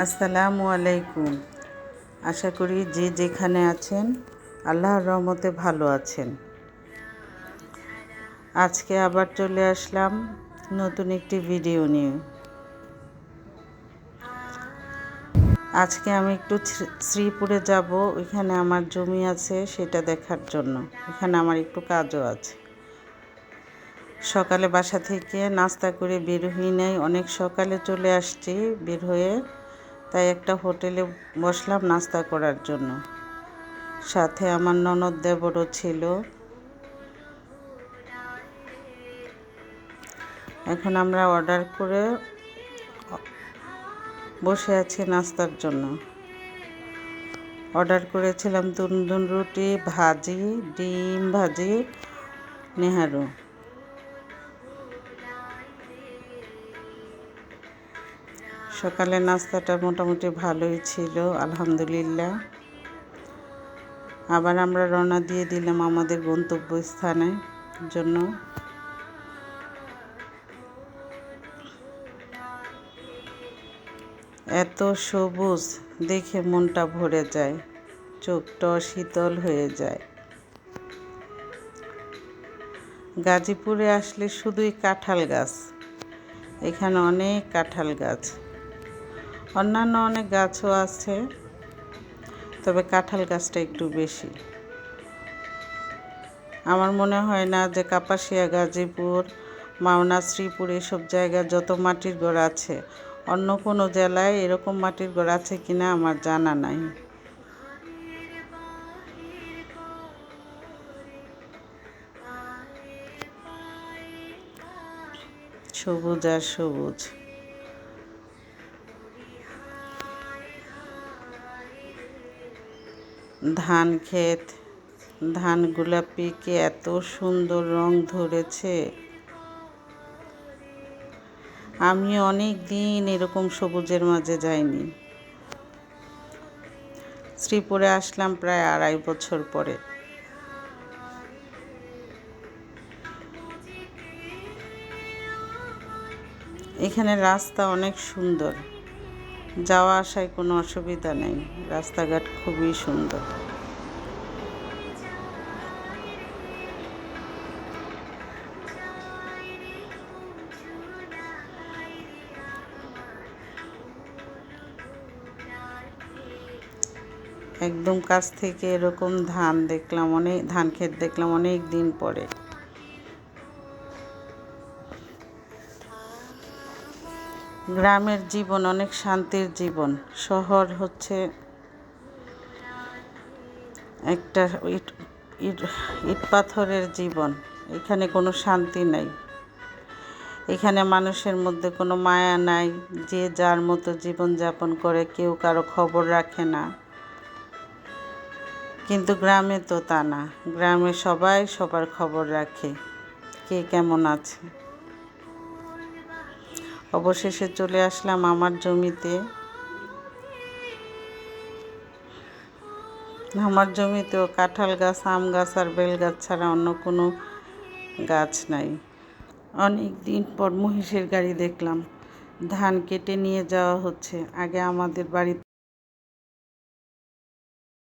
আসসালামু আলাইকুম। আশা করি যে যেখানে আছেন, আল্লাহর রহমতে ভালো আছেন। আজকে আবার চলে আসলাম নতুন একটি ভিডিও নিয়ে। আজকে আমি একটু শ্রীপুরে যাব, ওইখানে আমার জমি আছে সেটা দেখার জন্য। এখানে আমার একটু কাজও আছে। সকালে বাসা থেকে নাস্তা করে বের হই নাই, অনেক সকালে চলে আসছি বের হয়ে। তাই একটা হোটেলে বসলাম নাস্তা করার জন্য। সাথে আমার ননদ দেবরও ছিল। এখন আমরা অর্ডার করে বসে আছি নাস্তার জন্য। অর্ডার করেছিলাম তুনদুন রুটি, ভাজি, ডিম ভাজি, নেহারু। সকালে নাস্তাটা মোটামুটি ভালোই ছিল, আলহামদুলিল্লাহ। আবার আমরা রওনা দিয়ে দিলাম আমাদের গন্তব্যস্থানে জন্য। এত সবুজ দেখে মনটা ভরে যায়, চোখটা শীতল হয়ে যায়। গাজীপুরে আসলে শুধুই কাঁঠাল গাছ, এখানে অনেক কাঁঠাল গাছ। অন্যান্য অনেক গাছও আছে, তবে কাঁঠাল গাছটা একটু বেশি। আমার মনে হয় না যে কাপাসিয়া, গাজীপুর, মাওনা, শ্রীপুর এসব জায়গায় যত মাটির ঘর আছে, অন্য কোনো জেলায় এরকম মাটির ঘর আছে কিনা আমার জানা নাই। সবুজ আর সবুজ। ধান ক্ষেত। ধানগুলা পেকে এত সুন্দর রং ধরেছে। আমি অনেক দিন এরকম সবুজের মাঝে যাইনি। শ্রীপুরে আসলাম প্রায় আড়াই বছর পরে। এখানে রাস্তা অনেক সুন্দর। যাওয়া আসায় কোনো অসুবিধা নেই। রাস্তাঘাট খুবই সুন্দর। একদম কাছ থেকে এরকম ধান দেখলাম অনেক, ধান ক্ষেত দেখলাম অনেক দিন পরে। গ্রামের জীবন, অনেক শান্তির জীবন। শহর হচ্ছে একটা ইট ইট ইট পাথরের জীবন। এখানে কোনো শান্তি নাই। এখানে মানুষের মধ্যে কোনো মায়া নাই। যে যার মতো জীবনযাপন করে, কেউ কারও খবর রাখে না। কিন্তু গ্রামে তো তা না। গ্রামে সবাই সবার খবর রাখে। কে কেমন আছে? অবশেষে চলে আসলাম আমার জমিতে। আমার জমিতেও কাঁঠাল গাছ, আম গাছ আর বেল গাছ ছাড়া অন্য কোনো গাছ নাই। অনেক দিন পর মহিষের গাড়ি দেখলাম। ধান কেটে নিয়ে যাওয়া হচ্ছে। আগে আমাদের বাড়ির